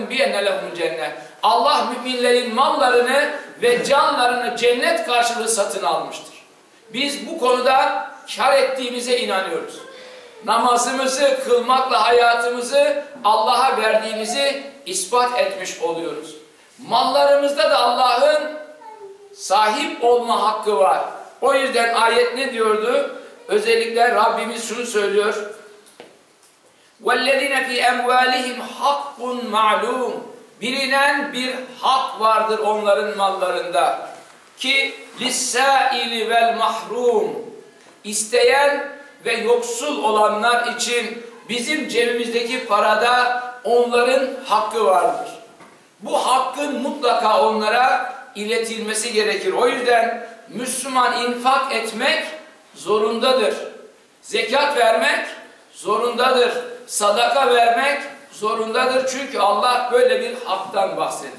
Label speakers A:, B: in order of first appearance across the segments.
A: lehum biyenne lehum cennet. Allah müminlerin mallarını ve canlarını cennet karşılığı satın almıştır. Biz bu konuda kar ettiğimize inanıyoruz. Namazımızı kılmakla hayatımızı Allah'a verdiğimizi ispat etmiş oluyoruz. Mallarımızda da Allah'ın sahip olma hakkı var. O yüzden ayet ne diyordu? Özellikle Rabbimiz şunu söylüyor. وَالَّذِينَ فِي اَمْوَالِهِمْ حَقٌّ مَعْلُومٌ Bilinen bir hak vardır onların mallarında. Ki لِسَّائِلِ vel mahrum isteyen ve yoksul olanlar için bizim cebimizdeki parada onların hakkı vardır. Bu hakkın mutlaka onlara iletilmesi gerekir. O yüzden Müslüman infak etmek zorundadır. Zekat vermek zorundadır. Sadaka vermek zorundadır. Çünkü Allah böyle bir haktan bahsediyor.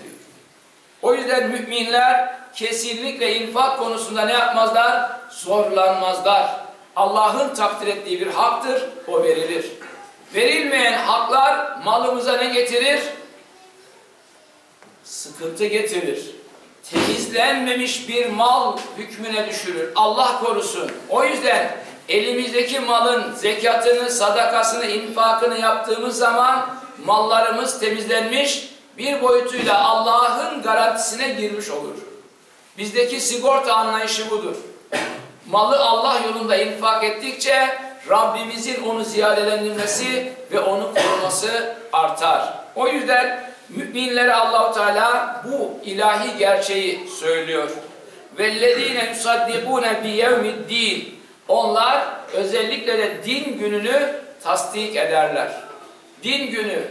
A: O yüzden müminler kesinlikle infak konusunda ne yapmazlar? Zorlanmazlar. Allah'ın takdir ettiği bir haktır, o verilir. Verilmeyen haklar malımıza ne getirir? Sıkıntı getirir. Temizlenmemiş bir mal hükmüne düşürür. Allah korusun. O yüzden elimizdeki malın zekatını, sadakasını, infakını yaptığımız zaman mallarımız temizlenmiş, bir boyutuyla Allah'ın garantisine girmiş olur. Bizdeki sigorta anlayışı budur. Malı Allah yolunda infak ettikçe Rabbimizin onu ziyadelendirmesi ve onu koruması artar. O yüzden müminlere Allahu Teala bu ilahi gerçeği söylüyor. Vellezine yusaddikune bi yevmiddin. Onlar özellikle de din gününü tasdik ederler. Din günü,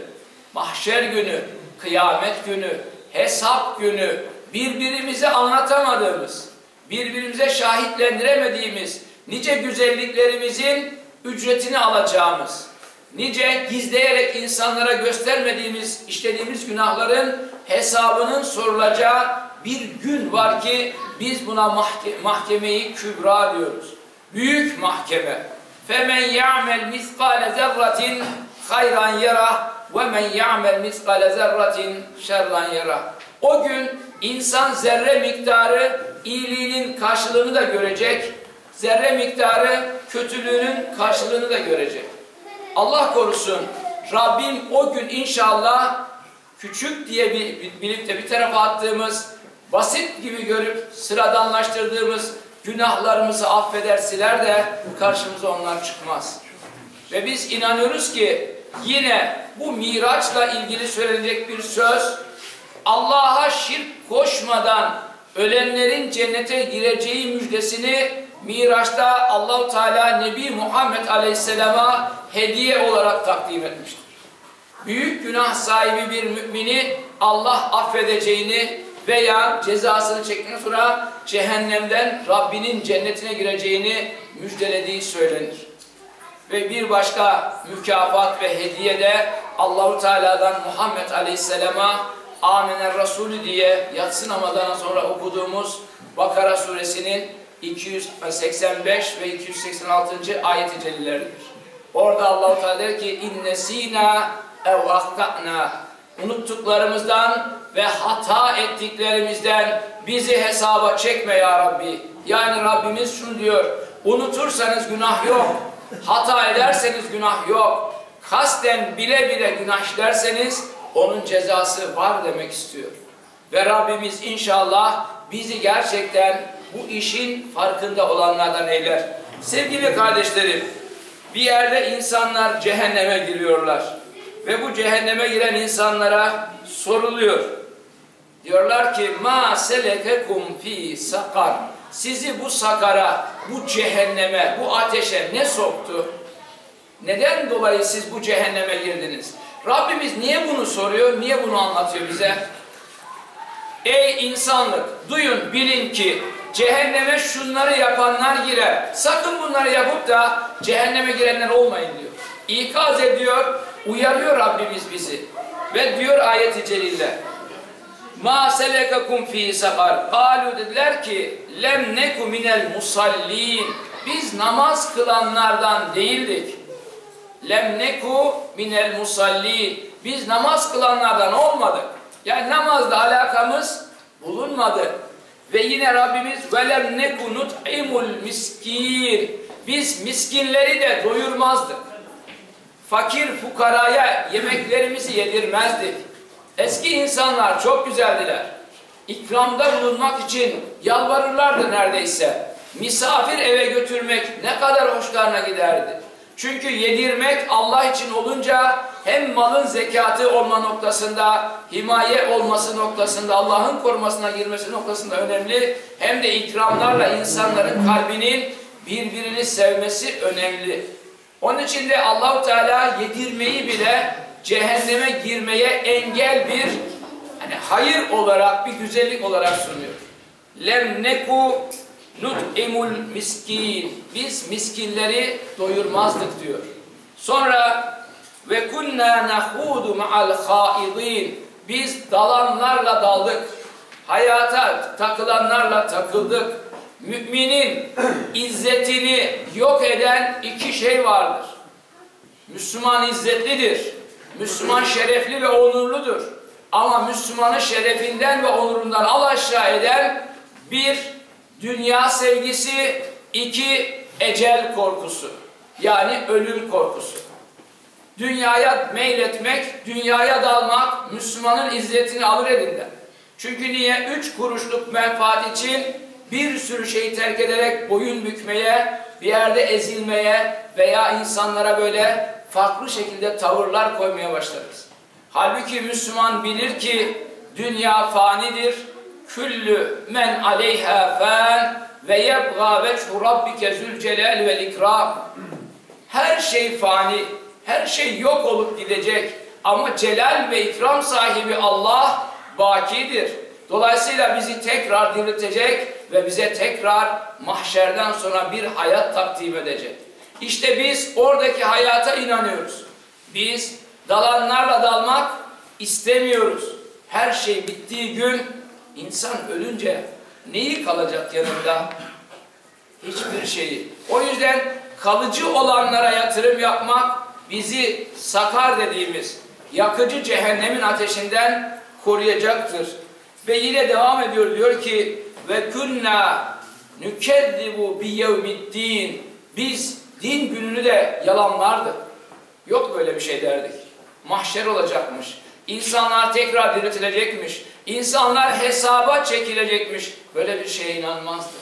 A: mahşer günü, kıyamet günü, hesap günü, birbirimize anlatamadığımız, birbirimize şahitlendiremediğimiz nice güzelliklerimizin ücretini alacağımız, nice gizleyerek insanlara göstermediğimiz, işlediğimiz günahların hesabının sorulacağı bir gün var ki biz buna mahke mahkemeyi kübra diyoruz büyük mahkeme. Femen ya'mel miskale zerratin hayran yara ve men ya'mel miskale zerratin şerran yara. O gün insan zerre miktarı iyiliğinin karşılığını da görecek, zerre miktarı kötülüğünün karşılığını da görecek. Allah korusun Rabbim o gün inşallah küçük diye bilip de bir tarafa attığımız, basit gibi görüp sıradanlaştırdığımız günahlarımızı affeder siler de karşımıza onlar çıkmaz. Ve biz inanıyoruz ki yine bu miraçla ilgili söylenecek bir söz Allah'a şirk koşmadan ölenlerin cennete gireceği müjdesini Miraç'ta Allahu Teala Nebi Muhammed Aleyhisselam'a hediye olarak takdim etmiştir. Büyük günah sahibi bir mümini Allah affedeceğini veya cezasını çektikten sonra cehennemden Rabbinin cennetine gireceğini müjdelediği söylenir. Ve bir başka mükafat ve hediye de Allahu Teala'dan Muhammed Aleyhisselam'a Amener Resulü diye yatsı namazdan sonra okuduğumuz Bakara suresinin 285 ve 286. ayet-i celileridir. Orada Allah-u Teala der ki innesina ev ahtana unuttuklarımızdan ve hata ettiklerimizden bizi hesaba çekme ya Rabbi. Yani Rabbimiz şunu diyor. Unutursanız günah yok. Hata ederseniz günah yok. Kasten bile bile günah işlerseniz onun cezası var demek istiyor. Ve Rabbimiz inşallah bizi gerçekten bu işin farkında olanlardan eyler. Sevgili kardeşlerim, bir yerde insanlar cehenneme giriyorlar. Ve bu cehenneme giren insanlara soruluyor. Diyorlar ki ma selekekum fi sakar. Sizi bu sakara, bu cehenneme, bu ateşe ne soktu? Neden dolayı siz bu cehenneme girdiniz? Rabbimiz niye bunu soruyor, niye bunu anlatıyor bize? Ey insanlık, duyun, bilin ki cehenneme şunları yapanlar girer. Sakın bunları yapıp da cehenneme girenler olmayın diyor. İkaz ediyor, uyarıyor Rabbimiz bizi. Ve diyor ayet-i celille. Ma selekakum fi sakar. Kalu dediler ki lem neku minel musallin. Biz namaz kılanlardan değildik. Lem neku minel musallin. Biz namaz kılanlardan olmadık. Yani namazla alakamız bulunmadı. Ve yine Rabbimiz velem nekunut imul miskin. Biz miskinleri de doyurmazdık. Fakir fukaraya yemeklerimizi yedirmezdik. Eski insanlar çok güzeldiler. İkramda bulunmak için yalvarırlardı neredeyse. Misafir eve götürmek ne kadar hoşlarına giderdi. Çünkü yedirmek Allah için olunca hem malın zekatı olma noktasında, himaye olması noktasında, Allah'ın korumasına girmesi noktasında önemli. Hem de ikramlarla insanların kalbinin birbirini sevmesi önemli. Onun için de Allahu Teala yedirmeyi bile cehenneme girmeye engel bir hani hayır olarak, bir güzellik olarak sunuyor. Lem neku nut'imul miskin. Biz miskinleri doyurmazdık diyor. Sonra ve kunna nahudu ma'al haidin. Biz dalanlarla daldık. Hayata takılanlarla takıldık. Müminin izzetini yok eden iki şey vardır. Müslüman izzetlidir. Müslüman şerefli ve onurludur. Ama Müslümanı şerefinden ve onurundan al aşağı eden bir dünya sevgisi, iki ecel korkusu. Yani ölüm korkusu. Dünyaya meyletmek, dünyaya dalmak Müslümanın izzetini alır elinden. Çünkü niye? Üç kuruşluk menfaat için bir sürü şeyi terk ederek boyun bükmeye, bir yerde ezilmeye veya insanlara böyle farklı şekilde tavırlar koymaya başlarız. Halbuki Müslüman bilir ki dünya fanidir. Küllü men aleyha fan ve yebgâ veçhu rabbike zülcelal vel ikram. Her şey fani, her şey yok olup gidecek. Ama celal ve ikram sahibi Allah bakidir. Dolayısıyla bizi tekrar diriltecek ve bize tekrar mahşerden sonra bir hayat takdim edecek. İşte biz oradaki hayata inanıyoruz. Biz dalanlarla dalmak istemiyoruz. Her şey bittiği gün insan ölünce neyi kalacak yanında? Hiçbir şeyi. O yüzden kalıcı olanlara yatırım yapmak bizi sakar dediğimiz yakıcı cehennemin ateşinden koruyacaktır. Ve yine devam ediyor diyor ki ve kunna nukezzibu bi yevmiddin biz din gününü de yalanlardık. Yok böyle bir şey derdik. Mahşer olacakmış. İnsanlar tekrar diriltilecekmiş. İnsanlar hesaba çekilecekmiş. Böyle bir şeye inanmazdık.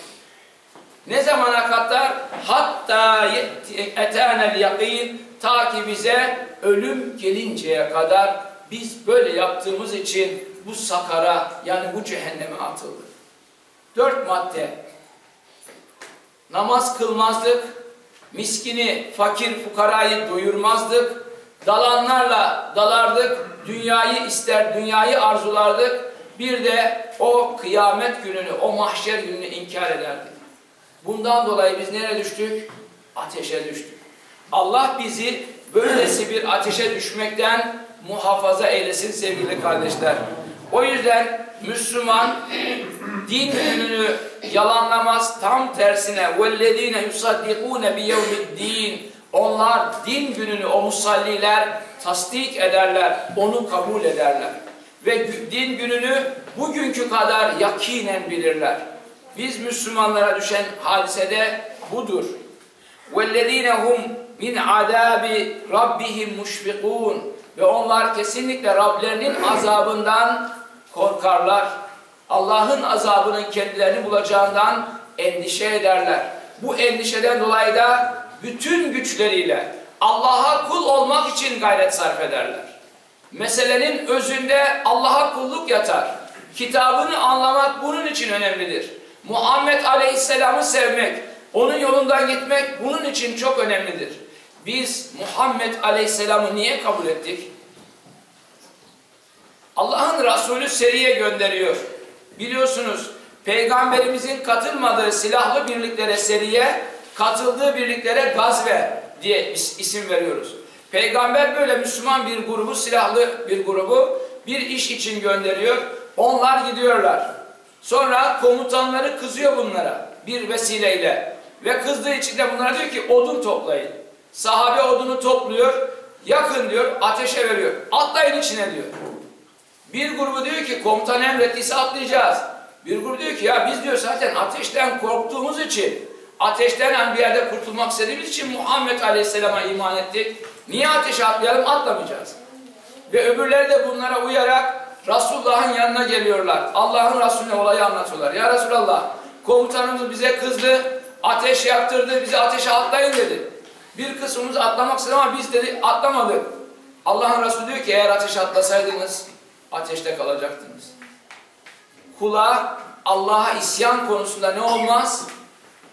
A: Ne zamana kadar? Hatta etenel yakin ta ki bize ölüm gelinceye kadar biz böyle yaptığımız için bu sakara yani bu cehenneme atıldı. Dört madde. Namaz kılmazdık, miskini, fakir, fukarayı doyurmazdık, dalanlarla dalardık, dünyayı ister, dünyayı arzulardık, bir de o kıyamet gününü, o mahşer gününü inkar ederdik. Bundan dolayı biz nereye düştük? Ateşe düştük. Allah bizi böylesi bir ateşe düşmekten muhafaza eylesin sevgili kardeşler. O yüzden Müslüman din gününü yalanlamaz. Tam tersine وَالَّذ۪ينَ يُصَدِّقُونَ بِيَوْمِ الدِّينِ Onlar din gününü o musalliler tasdik ederler, onu kabul ederler. Ve din gününü bugünkü kadar yakinen bilirler. Biz Müslümanlara düşen hadisede budur. وَالَّذ۪ينَ هُمْ min adabi rabbihim muşfikun ve onlar kesinlikle Rablerinin azabından korkarlar. Allah'ın azabının kendilerini bulacağından endişe ederler. Bu endişeden dolayı da bütün güçleriyle Allah'a kul olmak için gayret sarf ederler. Meselenin özünde Allah'a kulluk yatar. Kitabını anlamak bunun için önemlidir. Muhammed Aleyhisselam'ı sevmek, onun yolundan gitmek bunun için çok önemlidir. Biz Muhammed Aleyhisselam'ı niye kabul ettik? Allah'ın Resulü seriye gönderiyor. Biliyorsunuz Peygamberimizin katılmadığı silahlı birliklere seriye, katıldığı birliklere gazve diye isim veriyoruz. Peygamber böyle Müslüman bir grubu, silahlı bir grubu bir iş için gönderiyor. Onlar gidiyorlar. Sonra komutanları kızıyor bunlara bir vesileyle. Ve kızdığı için de bunlara diyor ki odun toplayın. Sahabe odunu topluyor. yakın diyor, ateşe veriyor. Atlayın içine diyor. Bir grubu diyor ki komutan emrettiyse atlayacağız. Bir grubu diyor ki ya biz diyor zaten ateşten korktuğumuz için, ateşten bir yerde kurtulmak istediğimiz için Muhammed Aleyhisselam'a iman ettik. Niye ateşe atlayalım? Atlamayacağız. Ve öbürleri de bunlara uyarak Resulullah'ın yanına geliyorlar. Allah'ın Resulüne olayı anlatıyorlar. Ya Resulallah komutanımız bize kızdı, ateş yaktırdı, bize ateşe atlayın dedi. Bir kısmımız atlamak istedi ama biz dedi atlamadık. Allah'ın Resulü diyor ki eğer ateşe atlasaydınız ateşte kalacaktınız. Kula Allah'a isyan konusunda ne olmaz?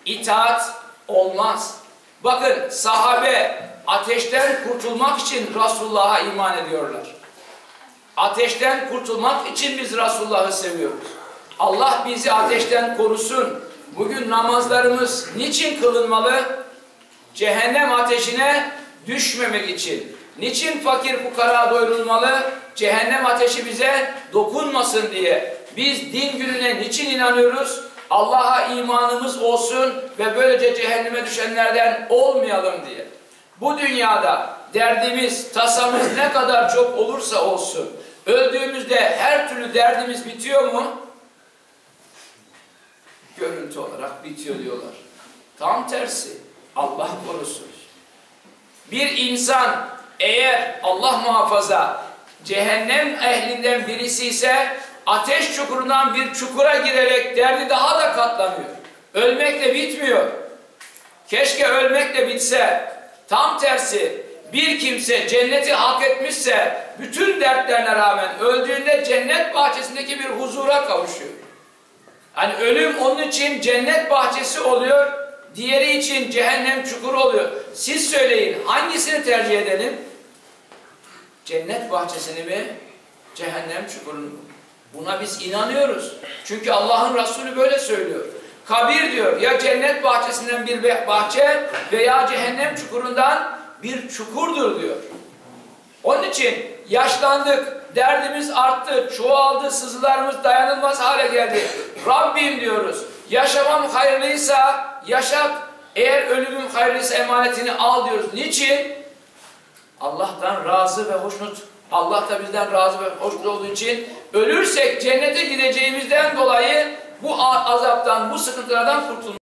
A: İtaat olmaz. Bakın sahabe ateşten kurtulmak için Resulullah'a iman ediyorlar. Ateşten kurtulmak için biz Resulullah'ı seviyoruz. Allah bizi ateşten korusun. Bugün namazlarımız niçin kılınmalı? Cehennem ateşine düşmemek için. Niçin fakir fukara doyurulmalı? Cehennem ateşi bize dokunmasın diye. Biz din gününe niçin inanıyoruz? Allah'a imanımız olsun ve böylece cehenneme düşenlerden olmayalım diye. Bu dünyada derdimiz, tasamız ne kadar çok olursa olsun, öldüğümüzde her türlü derdimiz bitiyor mu? Görüntü olarak bitiyor diyorlar. Tam tersi. Allah korusun. Bir insan eğer Allah muhafaza cehennem ehlinden birisi ise ateş çukurundan bir çukura girerek derdi daha da katlanıyor. Ölmekle bitmiyor. Keşke ölmekle bitse. Tam tersi bir kimse cenneti hak etmişse bütün dertlerine rağmen öldüğünde cennet bahçesindeki bir huzura kavuşuyor. Hani ölüm onun için cennet bahçesi oluyor, diğeri için cehennem çukuru oluyor. Siz söyleyin hangisini tercih edelim? Cennet bahçesini mi? Cehennem çukurunu mu? Buna biz inanıyoruz. Çünkü Allah'ın Resulü böyle söylüyor. Kabir diyor ya cennet bahçesinden bir bahçe veya cehennem çukurundan bir çukurdur diyor. Onun için yaşlandık, derdimiz arttı, çoğaldı, sızılarımız dayanılmaz hale geldi. Rabbim diyoruz, yaşamam hayırlıysa yaşat, eğer ölümüm hayırlıysa emanetini al diyoruz. Niçin? Allah'tan razı ve hoşnut. Allah da bizden razı ve hoşnut olduğu için ölürsek cennete gideceğimizden dolayı bu azaptan, bu sıkıntılardan kurtulmak.